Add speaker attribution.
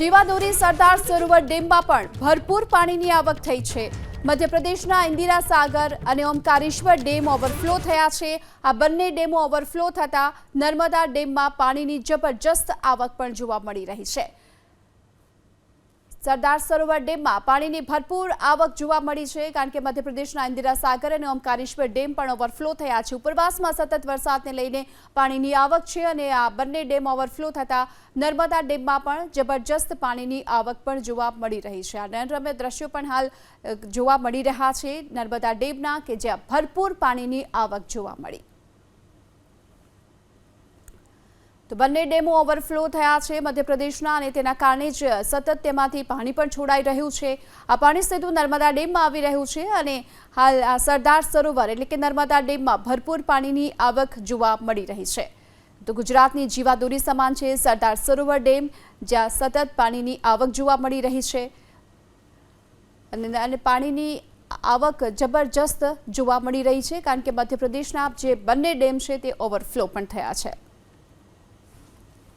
Speaker 1: જીવાદોરી સરદાર સરોવર ડેમમાં પણ ભરપૂર પાણીની આવક થઈ છે. મધ્યપ્રદેશના ઇન્દિરા સાગર અને ઓમકારેશ્વર ડેમ ઓવરફ્લો થયા છે. આ બંને ડેમો ઓવરફ્લો થતાં નર્મદા ડેમમાં પાણીની જબરજસ્ત આવક પણ જોવા મળી રહી છે. સરદાર સરોવર ડેમમાં પાણીની ભરપૂર આવક જોવા મળી છે, કારણ કે મધ્યપ્રદેશના ઇન્દિરા સાગર અને ઓમકારેશ્વર ડેમ પણ ઓવરફ્લો થયા છે. ઉપરવાસમાં સતત વરસાદને લઈને પાણીની આવક છે અને આ બંને ડેમ ઓવરફ્લો થતાં નર્મદા ડેમમાં પણ જબરજસ્ત પાણીની આવક પણ જોવા મળી રહી છે. આ નયનરમ્ય દ્રશ્યો પણ હાલ જોવા મળી રહ્યા છે નર્મદા ડેમના, કે જ્યાં ભરપૂર પાણીની આવક જોવા મળી. તો બંને ડેમો ઓવરફ્લો થયા છે મધ્યપ્રદેશના અને તેના કારણે જ સતત તેમાંથી પાણી પણ છોડાઈ રહ્યું છે. આ પાણી સીધું નર્મદા ડેમમાં આવી રહ્યું છે અને હાલ આ સરદાર સરોવર એટલે કે નર્મદા ડેમમાં ભરપૂર પાણીની આવક જોવા મળી રહી છે. તો ગુજરાતની જીવાદોરી સમાન છે. સરદાર સરોવર ડેમ જ્યાં સતત પાણીની આવક જોવા મળી રહી છે. અને પાણીની આવક જબરજસ્ત જોવા મળી રહી છે કારણ કે મધ્યપ્રદેશના જે બંને ડેમ છે તે ઓવરફ્લો પણ થયા છે.